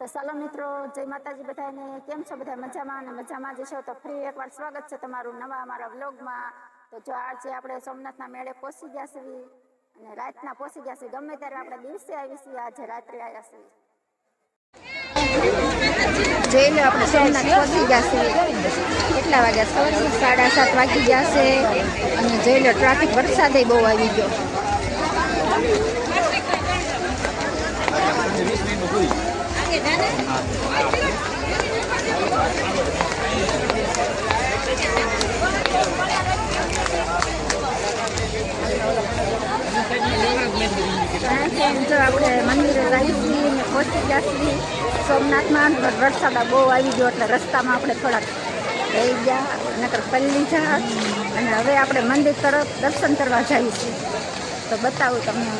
તો ચાલો મિત્રો, જય માતાજી બધાને. કેમ છો બધા? મજામાં? અને મજામાં જ છો? તો ફરી એકવાર સ્વાગત છે તમારું નવા અમારા વ્લોગમાં. તો જો આજે આપણે સોમનાથના મેળે પહોંચી ગયા છીએ. અને રાતના પહોંચી ગયા છીએ. ગમે ત્યારે આપણે દિવસે આવી છીએ, આજે રાત્રે આવ્યા છીએ. જઈને આપણે સોમનાથ પહોંચી ગયા છીએ. કેટલા વાગ્યા? સાડા સાત વાગી ગયા છે. અને જોઈ લો ટ્રાફિક વરસાદે બહુ આવી ગયો. આપણે મંદિરે છીએ ને પહોંચી છીએ સોમનાથમાં વરસાદ બહુ આવી ગયો એટલે રસ્તામાં આપણે થોડાક રહી ગયા નકર પલ્લી જા અને હવે આપણે મંદિર તરફ દર્શન કરવા છીએ. તો બતાવું તમને.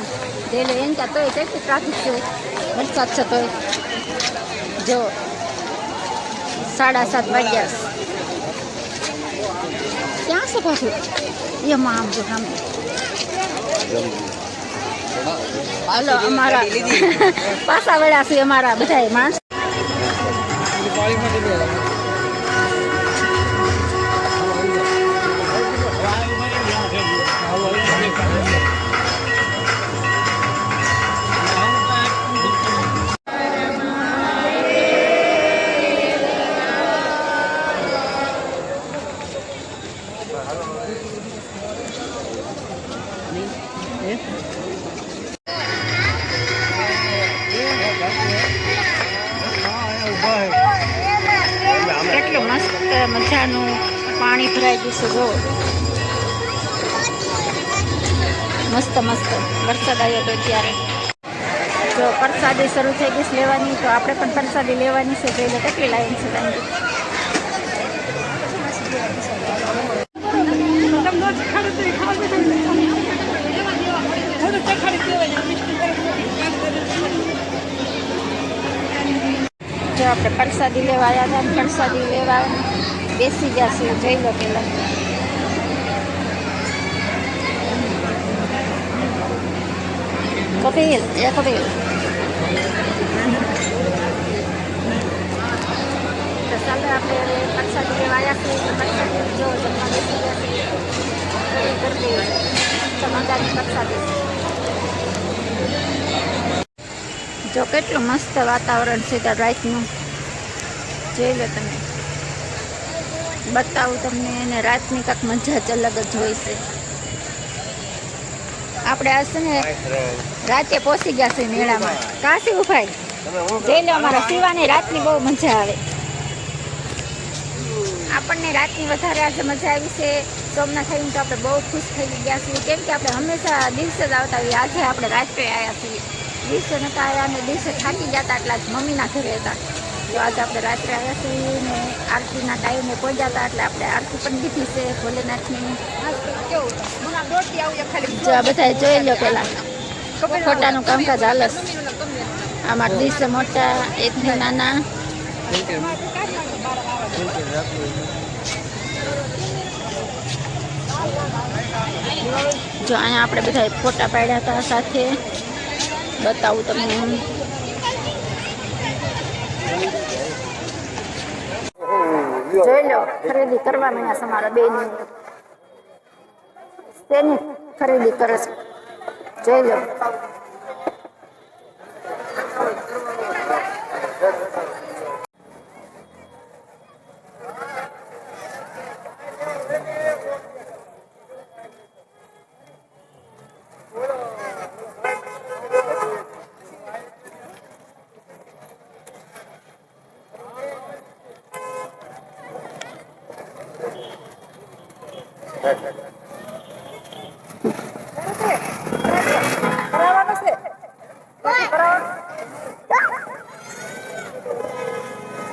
ડેલે એમ ત્યાં તોય કેટલી ટ્રાફિક છે. વરસાદ છે તોય. જો સાડા સાત વાગ્યા ક્યાં છે પાછું? એમાં આમ જો સામે. હાલો અમારા પાસા વળ્યા છે અમારા બધા માણસ. મસ્ત મજાનું પાણી ભરાઈ ગયું જો મસ્ત મસ્ત. વરસાદ આવ્યો તો ત્યારે જો પ્રસાદી શરૂ થઈ ગઈ લેવાની, તો આપણે પણ પરસાદી લેવાની છે જોઈ કેટલી લાઈન છે જો આપણે પ્રસાદી લેવા આવ્યા હતા, પ્રસાદી લેવા બેસી ગયા છીએ જોઈ લો પેલા. કપિલ એ કપિલ ચાલો આપણે પ્રસાદી લેવા આવ્યા છીએ પ્રસાદી જો જમવા બેસી છીએ પૂરી કરી દઈએ. જો કેટલું મસ્ત વાતાવરણ છે ત્યાં રાઈટનું જોઈ લો તમે. બતાવું તમને અને રાતની કાંક મજા જ અલગ જ હોય છે. આપણે આ ને રાતે પહોંચી ગયા છે મેળામાં. કાશી ઉભાઈ? જોઈ લો અમારા શિવાની રાતની બહુ મજા આવે. આપણને રાતની વધારે આજે મજા આવી છે. સોમનાથ આવીને તો આપણે બહુ ખુશ થઈ ગયા છીએ. કેમ કે આપણે હંમેશા દિવસે જ આવતા હોઈએ. આજે આપણે રાત્રે આવ્યા છીએ. દિવસે નતા આવ્યા અને દિવસે થાકી જતા એટલા જ મમ્મીના ઘરે હતા. તો આજે આપણે રાત્રે આવ્યા છીએ ને આરતીના ટાઈમે પહોંચ્યા હતા એટલે આપણે આરતી પણ દીધી છે ભોલેનાથની. જો આ બધા જોઈ લો પેલા. ખોટાનું કામકાજ હાલસ આમાં દિવસે મોટા એકથી નાના. જો અહીંયા આપણે બધા ફોટા પાડ્યા હતા સાથે. બતાવું તમને જોઈ લો ખરીદી કરવા માંડ્યા બે બેન તેની ખરીદી કરે છે જોઈ લો.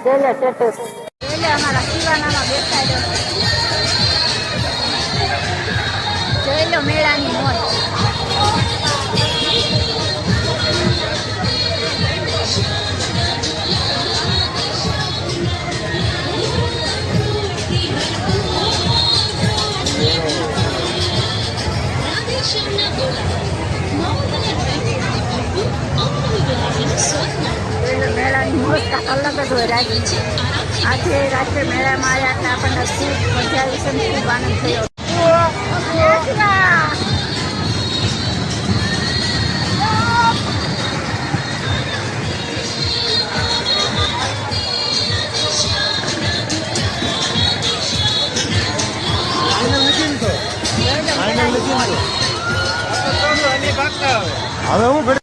જોઈ લો સ્ટેટસ જોઈ લો અમારા શિવાનામાં બેસાડ્યો જોઈ અલગ જ હોય રાત્રિ આજે રાત્રે મેળામાં આવ્યા એટલે આપણને ખૂબ મજા આવી છે ખૂબ આનંદ થયો. હવે હું